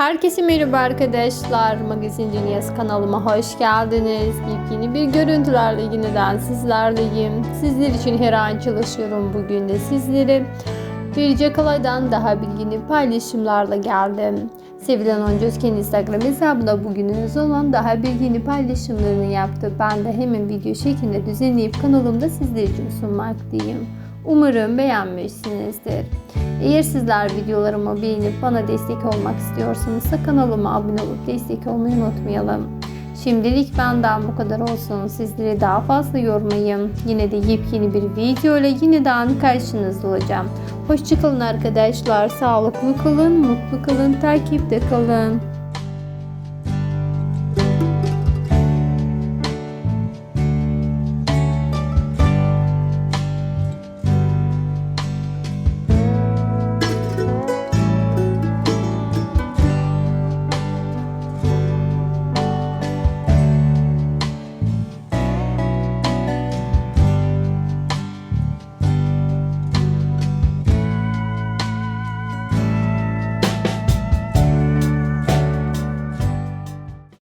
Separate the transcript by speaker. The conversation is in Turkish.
Speaker 1: Herkese merhaba arkadaşlar. Magazin Dünyası kanalıma hoş geldiniz. Yepyeni bir görüntülerle yeniden sizlerleyim. Sizler için her an çalışıyorum bugün de sizlere. Bir Cakalay'dan daha bilgini paylaşımlarla geldim. Sevilen oyuncu Özken'in Instagram hesabında bugününüz olan daha bilgini paylaşımlarını yaptı. Ben de hemen video şeklinde düzenleyip kanalımda sizler için sunmaktayım. Umarım beğenmişsinizdir. Eğer sizler videolarımı beğenip bana destek olmak istiyorsanız kanalıma abone olup destek olmayı unutmayalım. Şimdilik benden bu kadar olsun. Sizleri daha fazla yormayayım. Yine de yepyeni bir video ile yeniden karşınızda olacağım. Hoşçakalın arkadaşlar. Sağlıklı kalın, mutlu kalın, takipte kalın.